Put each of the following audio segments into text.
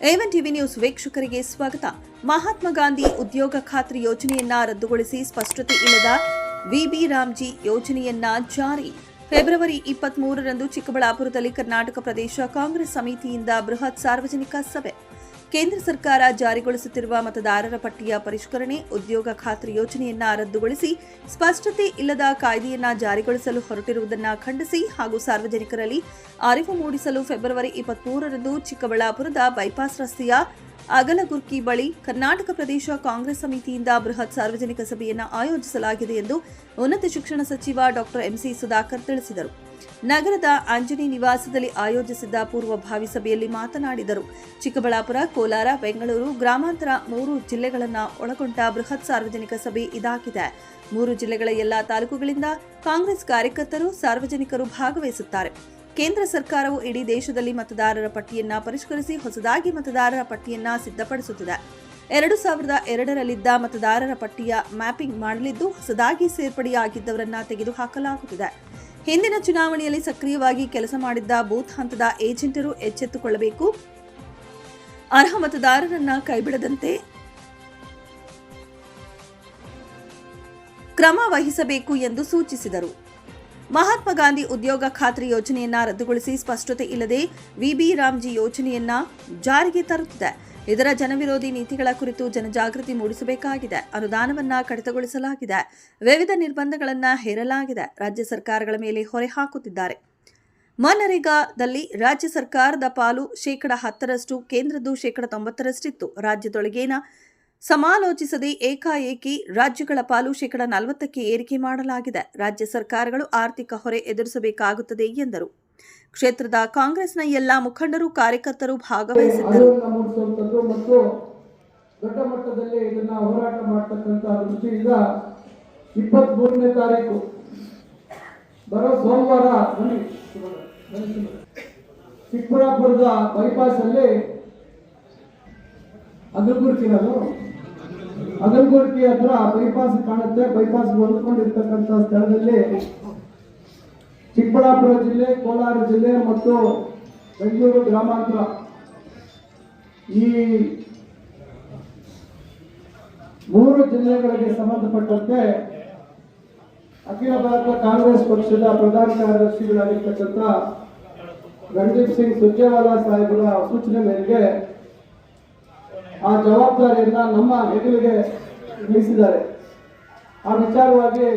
A one TV news ವೀಕ್ಷಕರಿಗೆ ಸ್ವಾಗತ. ಮಹಾತ್ಮ ಗಾಂಧಿ ಉದ್ಯೋಗ ಖಾತ್ರಿ ಯೋಜನೆಯನ್ನ ರದ್ದುಗೊಳಿಸಿ ಸ್ಪಷ್ಟತೆ ಇಲ್ಲದ ವಿಬಿ ರಾಮ್ಜಿ ಯೋಜನೆಯನ್ನ ಜಾರಿ. ಫೆಬ್ರವರಿ ಇಪ್ಪತ್ತ್ ಚಿಕ್ಕಬಳ್ಳಾಪುರದಲ್ಲಿ ಕರ್ನಾಟಕ ಪ್ರದೇಶ ಕಾಂಗ್ರೆಸ್ ಸಮಿತಿಯಿಂದ ಬೃಹತ್ ಸಾರ್ವಜನಿಕ ಸಭೆ. ಕೇಂದ್ರ ಸರ್ಕಾರ ಜಾರಿಗೊಳಿಸುತ್ತಿರುವ ಮತದಾರರ ಪಟ್ಟಿಯ ಪರಿಷ್ಕರಣೆ, ಉದ್ಯೋಗ ಖಾತ್ರಿ ಯೋಜನೆಯನ್ನ ರದ್ದುಗೊಳಿಸಿ ಸ್ಪಷ್ಟತೆ ಇಲ್ಲದ ಕಾಯ್ದೆಯನ್ನ ಜಾರಿಗೊಳಿಸಲು ಹೊರಟಿರುವುದನ್ನು ಖಂಡಿಸಿ ಹಾಗೂ ಸಾರ್ವಜನಿಕರಲ್ಲಿ ಅರಿವು ಮೂಡಿಸಲು ಫೆಬ್ರವರಿ ಇಪ್ಪತ್ಮೂರರಂದು ಚಿಕ್ಕಬಳ್ಳಾಪುರದ ಬೈಪಾಸ್ ರಸ್ತೆಯ ಅಗಲಗುರ್ಕಿ ಬಳಿ ಕರ್ನಾಟಕ ಪ್ರದೇಶ ಕಾಂಗ್ರೆಸ್ ಸಮಿತಿಯಿಂದ ಬೃಹತ್ ಸಾರ್ವಜನಿಕ ಸಭೆಯನ್ನು ಆಯೋಜಿಸಲಾಗಿದೆ ಎಂದು ಉನ್ನತ ಶಿಕ್ಷಣ ಸಚಿವ ಡಾಕ್ಟರ್ ಎಂಸಿ ಸುಧಾಕರ್ ತಿಳಿಸಿದರು. ನಗರದ ಅಂಜನಿ ನಿವಾಸದಲ್ಲಿ ಆಯೋಜಿಸಿದ್ದ ಪೂರ್ವಭಾವಿ ಸಭೆಯಲ್ಲಿ ಮಾತನಾಡಿದರು. ಚಿಕ್ಕಬಳ್ಳಾಪುರ, ಕೋಲಾರ, ಬೆಂಗಳೂರು, ಗ್ರಾಮಾಂತರ ಮೂರು ಜಿಲ್ಲೆಗಳನ್ನು ಒಳಗೊಂಡ ಬೃಹತ್ ಸಾರ್ವಜನಿಕ ಸಭೆ ಇದಾಗಿದೆ. ಮೂರು ಜಿಲ್ಲೆಗಳ ಎಲ್ಲಾ ತಾಲೂಕುಗಳಿಂದ ಕಾಂಗ್ರೆಸ್ ಕಾರ್ಯಕರ್ತರು ಸಾರ್ವಜನಿಕರು ಭಾಗವಹಿಸುತ್ತಾರೆ. ಕೇಂದ್ರ ಸರ್ಕಾರವು ಇಡೀ ದೇಶದಲ್ಲಿ ಮತದಾರರ ಪಟ್ಟಿಯನ್ನ ಪರಿಷ್ಕರಿಸಿ ಹೊಸದಾಗಿ ಮತದಾರರ ಪಟ್ಟಿಯನ್ನ ಸಿದ್ಧಪಡಿಸುತ್ತಿದೆ. ಎರಡು ಸಾವಿರದ ಎರಡರಲ್ಲಿದ್ದ ಮತದಾರರ ಪಟ್ಟಿಯ ಮ್ಯಾಪಿಂಗ್ ಮಾಡಲಿದ್ದು ಹೊಸದಾಗಿ ಸೇರ್ಪಡೆಯಾಗಿದ್ದವರನ್ನ ತೆಗೆದುಹಾಕಲಾಗುತ್ತಿದೆ. ಹಿಂದಿನ ಚುನಾವಣೆಯಲ್ಲಿ ಸಕ್ರಿಯವಾಗಿ ಕೆಲಸ ಮಾಡಿದ್ದ ಬೂತ್ ಹಂತದ ಏಜೆಂಟರು ಎಚ್ಚೆತ್ತುಕೊಳ್ಳಬೇಕು. ಅರ್ಹ ಮತದಾರರನ್ನ ಕೈಬಿಡದಂತೆ ಕ್ರಮ ವಹಿಸಬೇಕು ಎಂದು ಸೂಚಿಸಿದರು. ಮಹಾತ್ಮ ಗಾಂಧಿ ಉದ್ಯೋಗ ಖಾತ್ರಿ ಯೋಜನೆಯನ್ನ ರದ್ದುಗೊಳಿಸಿ ಸ್ಪಷ್ಟತೆ ಇಲ್ಲದೆ ವಿಬಿ ರಾಮ್ಜಿ ಯೋಜನೆಯನ್ನ ಜಾರಿಗೆ ತರುತ್ತಿದೆ. ಇದರ ಜನವಿರೋಧಿ ನೀತಿಗಳ ಕುರಿತು ಜನಜಾಗೃತಿ ಮೂಡಿಸಬೇಕಾಗಿದೆ. ಅನುದಾನವನ್ನ ಕಡಿತಗೊಳಿಸಲಾಗಿದೆ. ವಿವಿಧ ನಿರ್ಬಂಧಗಳನ್ನು ಹೇರಲಾಗಿದೆ. ರಾಜ್ಯ ಸರ್ಕಾರಗಳ ಮೇಲೆ ಹೊರೆ ಹಾಕುತ್ತಿದ್ದಾರೆ. ಮನರೇಗಾದಲ್ಲಿ ರಾಜ್ಯ ಸರ್ಕಾರದ ಪಾಲು ಶೇಕಡ ಹತ್ತರಷ್ಟು, ಕೇಂದ್ರದ್ದು ಶೇಕಡ ತೊಂಬತ್ತರಷ್ಟಿತ್ತು. ರಾಜ್ಯದೊಳಗೇನ ಸಮಾಲೋಚಿಸದೆ ಏಕಾಏಕಿ ರಾಜ್ಯಗಳ ಪಾಲು ಶೇಕಡ ನಲವತ್ತಕ್ಕೆ ಏರಿಕೆ ಮಾಡಲಾಗಿದೆ. ರಾಜ್ಯ ಸರ್ಕಾರಗಳು ಆರ್ಥಿಕ ಹೊರೆ ಎದುರಿಸಬೇಕಾಗುತ್ತದೆ ಎಂದರು. ಕ್ಷೇತ್ರದ ಕಾಂಗ್ರೆಸ್ನ ಎಲ್ಲ ಮುಖಂಡರು ಕಾರ್ಯಕರ್ತರು ಭಾಗವಹಿಸಿದ್ದರು. ದೊಡ್ಡ ಮಟ್ಟದಲ್ಲಿ ಇದನ್ನ ಹೋರಾಟ ಮಾಡ್ತಕ್ಕಂಥ ದೃಷ್ಟಿಯಿಂದ ಇಪ್ಪತ್ತ್ ಮೂರನೇ ತಾರೀಕು ಬರೋ ಸೋಮವಾರ. ಚಿಕ್ಕಬಳ್ಳಾಪುರದ ಬೈಪಾಸ್ ಅಲ್ಲಿ ಅಗಲಗುರ್ಕಿರೋದು ಅಗಲಗುರ್ಕಿ ಹತ್ರ ಬೈಪಾಸ್ ಕಾಣುತ್ತೆ. ಬೈಪಾಸ್ ಹೊಂದ್ಕೊಂಡಿರ್ತಕ್ಕಂಥ ಸ್ಥಳದಲ್ಲಿ ಚಿಕ್ಕಬಳ್ಳಾಪುರ ಜಿಲ್ಲೆ, ಕೋಲಾರ ಜಿಲ್ಲೆ ಮತ್ತು ಬೆಂಗಳೂರು ಗ್ರಾಮಾಂತರ. ಈ ಮೂರು ಜಿಲ್ಲೆಗಳಿಗೆ ಸಂಬಂಧಪಟ್ಟಂತೆ ಅಖಿಲ ಭಾರತ ಕಾಂಗ್ರೆಸ್ ಪಕ್ಷದ ಪ್ರಧಾನ ಕಾರ್ಯದರ್ಶಿಗಳಾಗಿರ್ತಕ್ಕಂಥ ರಣದೀಪ್ ಸಿಂಗ್ ಸುರ್ಜೇವಾಲಾ ಸಾಹೇಬರ ಸೂಚನೆ ಮೇರೆಗೆ ಆ ಜವಾಬ್ದಾರಿಯನ್ನ ನಮ್ಮ ಹೆಗಲಿಗೆ ವಹಿಸಿದ್ದಾರೆ ಆ ವಿಚಾರವಾಗಿ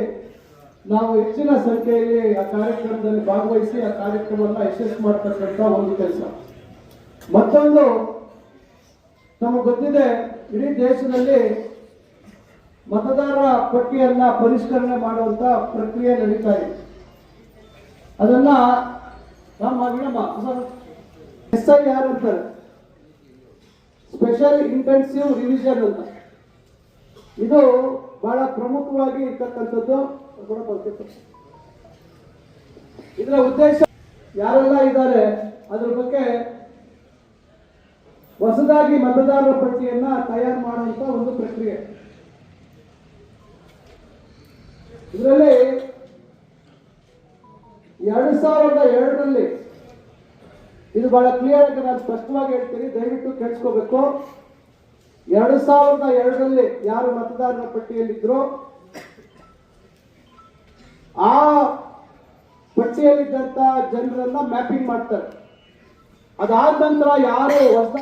ನಾವು ಹೆಚ್ಚಿನ ಸಂಖ್ಯೆಯಲ್ಲಿ ಆ ಕಾರ್ಯಕ್ರಮದಲ್ಲಿ ಭಾಗವಹಿಸಿ ಆ ಕಾರ್ಯಕ್ರಮವನ್ನು ಯಶಸ್ಸು ಮಾಡ್ತಕ್ಕಂಥ ಒಂದು ಕೆಲಸ. ಮತ್ತೊಂದು ನಮಗೆ ಗೊತ್ತಿದೆ, ಇಡೀ ದೇಶದಲ್ಲಿ ಮತದಾರರ ಪಟ್ಟಿಯನ್ನ ಪರಿಷ್ಕರಣೆ ಮಾಡುವಂತ ಪ್ರಕ್ರಿಯೆ ನಡೀತಾ ಇದೆ. ಅದನ್ನ ನಮ್ಮ ನಮ್ಮ ಎಸ್ ಐ ಆರ್ ಅಂತಾರೆ. ಸ್ಪೆಷಲ್ ಇಂಟೆನ್ಸಿವ್ ರಿವಿಷನ್ ಅಂತ ಇದು ಬಹಳ ಪ್ರಮುಖವಾಗಿ ಇರ್ತಕ್ಕಂಥದ್ದು. ಇದರ ಉದ್ದೇಶ ಯಾರೆಲ್ಲ ಇದ್ದಾರೆ, ಅದ್ರ ಬಗ್ಗೆ ಹೊಸದಾಗಿ ಮತದಾರರ ಪಟ್ಟಿಯನ್ನ ತಯಾರು ಮಾಡುವಂತ ಒಂದು ಪ್ರಕ್ರಿಯೆ ಇದರಲ್ಲಿ ಎರಡು ಸಾವಿರದ ಎರಡರಲ್ಲಿ ಇದು ಬಹಳ ಕ್ಲಿಯರ್ ಆಗಿ ನಾನು ಸ್ಪಷ್ಟವಾಗಿ ಹೇಳ್ತೀನಿ, ದಯವಿಟ್ಟು ಕೇಳಿಸ್ಕೋಬೇಕು. ಎರಡು ಸಾವಿರದ ಎರಡರಲ್ಲಿ ಯಾರು ಮತದಾರರ ಪಟ್ಟಿಯಲ್ಲಿದ್ರು, ಆ ಪಟ್ಟಿಯಲ್ಲಿದ್ದಂತ ಜನರನ್ನ ಮ್ಯಾಪಿಂಗ್ ಮಾಡ್ತಾರೆ. ಅದಾದ ನಂತರ ಯಾರು ಹೊಸ